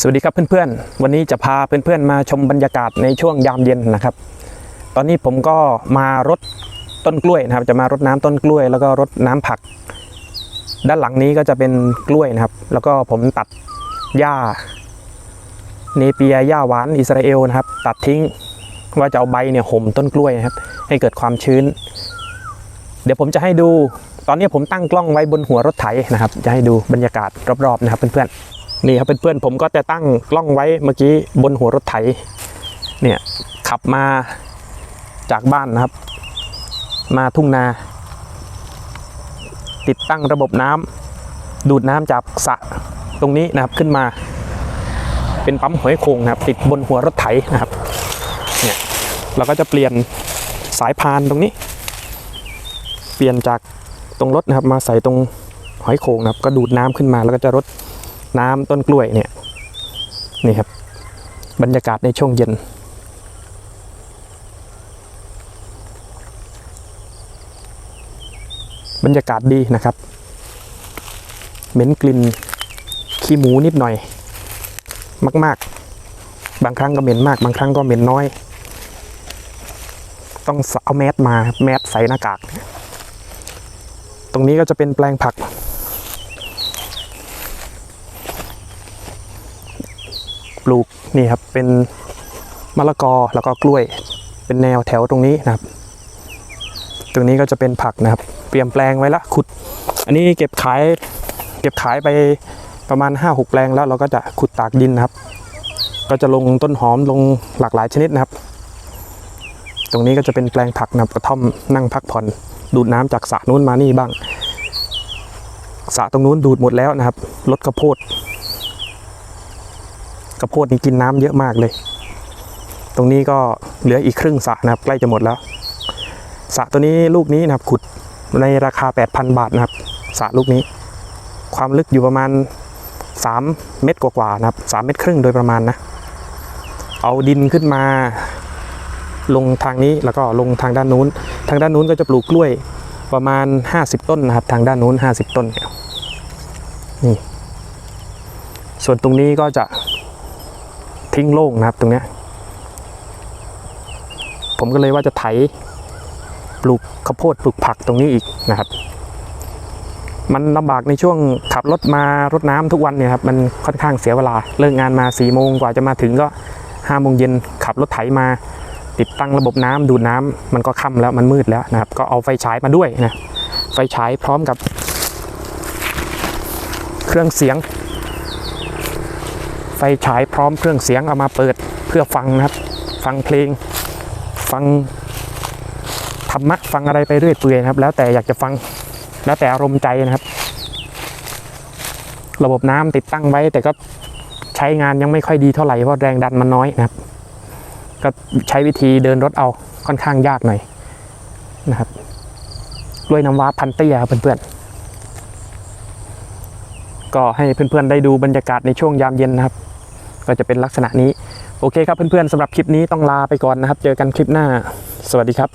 สวัสดีครับเพื่อนๆ วันนี้จะพาเพื่อนๆมาชมบรรยากาศในช่วงยามเย็นนะครับ ตอนนี้ผมก็มารดต้นกล้วยนะครับ จะมารดน้ำต้นกล้วย แล้วก็รดน้ำผัก ด้านหลังนี้ก็จะเป็นกล้วยนะครับ แล้วก็ผมตัดหญ้าเนเปียหญ้าหวานอิสราเอลนะครับ ตัดทิ้งว่าจะเอาใบเนี่ยห่มต้นกล้วยนะครับ ให้เกิดความชื้น เดี๋ยวผมจะให้ดู ตอนนี้ผมตั้งกล้องไว้บนหัวรถไถนะครับ จะให้ดูบรรยากาศรอบๆนะครับเพื่อนๆ นี่ครับเพื่อนๆผมก็จะตั้งกล้องไว้เมื่อกี้บนหัวรถไถเนี่ยขับมาจากบ้านนะครับ มาทุ่งนา ติดตั้งระบบน้ำดูดน้ำจากสระตรงนี้นะครับขึ้นมา เป็นปั๊มหอยโขงนะครับ ติดบนหัวรถไถนะครับเนี่ยเราก็จะเปลี่ยนสายพานตรงนี้ เปลี่ยนจากตรงรถนะครับมาใส่ตรงหอยโขงนะครับ ก็ดูดน้ำขึ้นมาแล้วก็จะรด น้ำต้นกล้วยเนี่ยนี่ครับบรรยากาศในช่วงเย็น บรรยากาศดีนะครับเหม็นกลิ่นขี้หมูนิดหน่อย มาก ๆ บางครั้งก็เหม็นมาก บางครั้งก็เหม็นน้อย ต้องเอาแมสมาแมสใส่หน้ากาก ตรงนี้ก็จะเป็นแปลงผัก ลูกนี่ครับเป็นมะละกอแล้วก็กล้วย เป็นแนวแถวตรงนี้นะครับ ตรงนี้ก็จะเป็นผักนะครับ เตรียมแปลงไว้ละขุด อันนี้เก็บขายเก็บขายไปประมาณ 5-6 แปลงแล้วเราก็จะขุดตากดินนะครับ ก็จะลงต้นหอมลงหลากหลายชนิดนะครับ ตรงนี้ก็จะเป็นแปลงผักนะครับกระท่อมนั่งพักผ่อน ดูดน้ำจากสระนู้นมานี่บ้างสระตรงนู้นดูดหมดแล้วนะครับลดข้าวโพด ข้าวโพดนี่กินน้ำเยอะมากเลย ตรงนี้ก็เหลืออีกครึ่งสระนะครับ ใกล้จะหมดแล้วสระตัวนี้ลูกนี้นะครับ ขุดในราคา 8,000 บาทนะครับสระลูกนี้ ความลึกอยู่ประมาณ 3 เมตรกว่าๆนะครับ 3 เมตรครึ่งโดยประมาณนะ เอาดินขึ้นมา ลงทางนี้แล้วก็ลงทางด้านนู้น ทางด้านนู้นก็จะปลูกกล้วยประมาณ 50 ต้นนะครับ ทางด้านนู้น 50 ต้นนี่ส่วนตรงนี้ก็จะ ทิ้งโล่งนะครับตรงเนี้ยผมก็เลยว่าจะไถปลูกข้าวโพดปลูกผักตรงนี้อีกนะครับ มันลำบากในช่วงขับรถมารถน้ำทุกวันเนี่ยครับมันค่อนข้างเสียเวลาเลิกงานมา4ี่โมงกว่าจะมาถึงก็5้าโมงเย็นขับรถไถมา ติดตั้งระบบน้ำดูดน้ำมันก็ค่ำแล้วมันมืดแล้วนะครับ ก็เอาไฟฉายมาด้วยนะไฟฉายพร้อมกับ เครื่องเสียง ไฟฉายพร้อมเครื่องเสียงเอามาเปิดเพื่อฟังนะครับ ฟังเพลง ฟังธรรมะฟังอะไรไปเรื่อยเปื่อยนะครับ แล้วแต่อยากจะฟังแล้วแต่อารมณ์ใจนะครับ ระบบน้ำติดตั้งไว้ แต่ก็ใช้งานยังไม่ค่อยดีเท่าไหร่เพราะแรงดันมันน้อยนะครับ ก็ใช้วิธีเดินรถเอาค่อนข้างยากหน่อยนะครับด้วยน้ำว้าพันเตี้ยเพื่อนๆก็ให้เพื่อนๆได้ดูบรรยากาศในช่วงยามเย็นนะครับ ก็จะเป็นลักษณะนี้ โอเคครับเพื่อนๆสำหรับคลิปนี้ต้องลาไปก่อนนะครับ เจอกันคลิปหน้า สวัสดีครับ